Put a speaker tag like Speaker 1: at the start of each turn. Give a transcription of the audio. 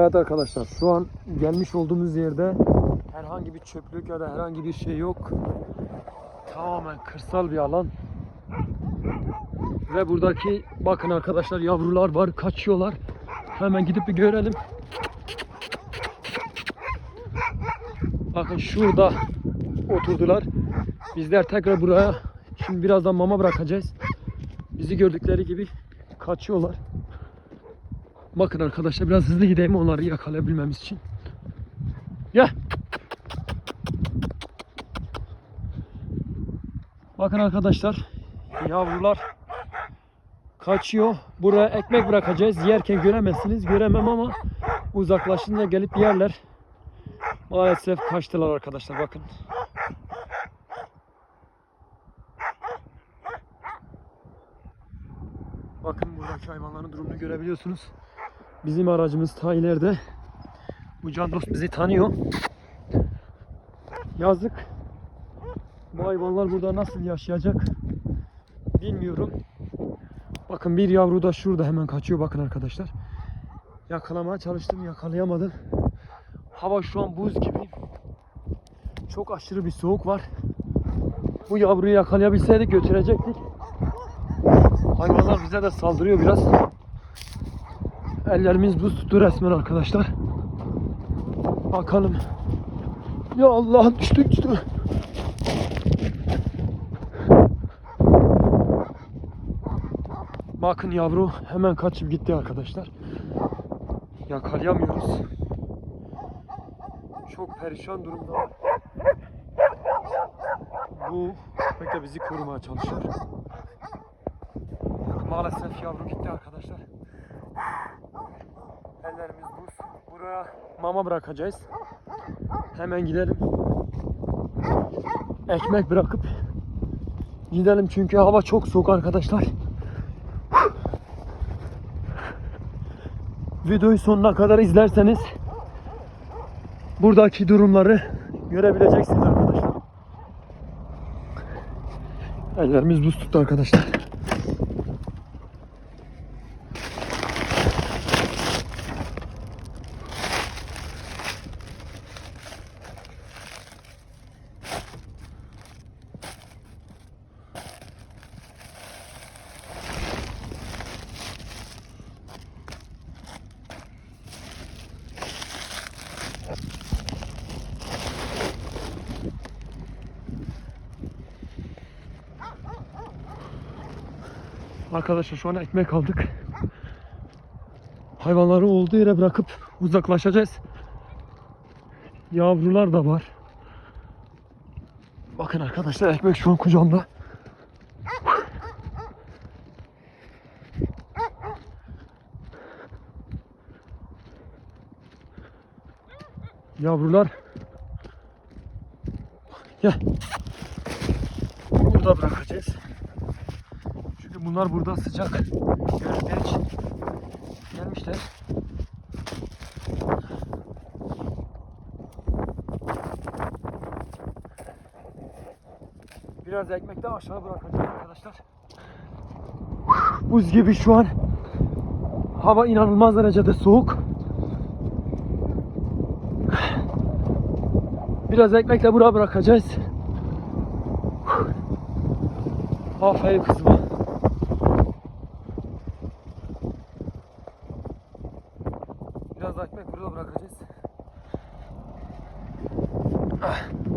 Speaker 1: Evet arkadaşlar şu an gelmiş olduğumuz yerde herhangi bir çöplük ya da herhangi bir şey yok. Tamamen kırsal bir alan. Ve buradaki bakın arkadaşlar yavrular var kaçıyorlar. Hemen gidip bir görelim. Bakın şurada oturdular. Bizler tekrar buraya şimdi birazdan mama bırakacağız. Bizi gördükleri gibi kaçıyorlar. Bakın arkadaşlar biraz hızlı gideyim onları yakalayabilmemiz için. Gel. Bakın arkadaşlar yavrular kaçıyor. Buraya ekmek bırakacağız. Yerken göremezsiniz. Göremem ama uzaklaşınca gelip yerler. Maalesef kaçtılar arkadaşlar bakın. Bakın buradaki hayvanların durumunu görebiliyorsunuz. Bizim aracımız ta ileride. Bu can dost bizi tanıyor. Yazık. Bu hayvanlar burada nasıl yaşayacak bilmiyorum. Bakın bir yavru da şurada hemen kaçıyor bakın arkadaşlar. Yakalamaya çalıştım yakalayamadım. Hava şu an buz gibi. Çok aşırı bir soğuk var. Bu yavruyu yakalayabilseydik götürecektik. Hayvanlar bize de saldırıyor biraz. Ellerimiz buz tuttu resmen arkadaşlar. Bakalım. Ya Allah düştü düştü. Bakın yavru hemen kaçıp gitti arkadaşlar. Yakalayamıyoruz. Çok perişan durumda. Bu köpek de bizi korumaya çalışıyor. Maalesef yavru gitti arkadaşlar. Ellerimiz buz. Buraya mama bırakacağız. Hemen gidelim. Ekmek bırakıp gidelim çünkü hava çok soğuk arkadaşlar. Videoyu sonuna kadar izlerseniz buradaki durumları görebileceksiniz arkadaşlar. Ellerimiz buz tuttu arkadaşlar. Arkadaşlar şu an ekmek aldık. Hayvanları olduğu yere bırakıp uzaklaşacağız. Yavrular da var. Bakın arkadaşlar ekmek şu an kucağımda. Yavrular. Gel. Burada bırakacağız. Çünkü bunlar burada sıcak görmek için gelmişler. Biraz ekmek de aşağı bırakacağız arkadaşlar. Buz gibi şu an. Hava inanılmaz derecede soğuk. Biraz ekmek de buraya bırakacağız. Aferin kızıma. Biraz da ekmek burada bırakacağız. Ah.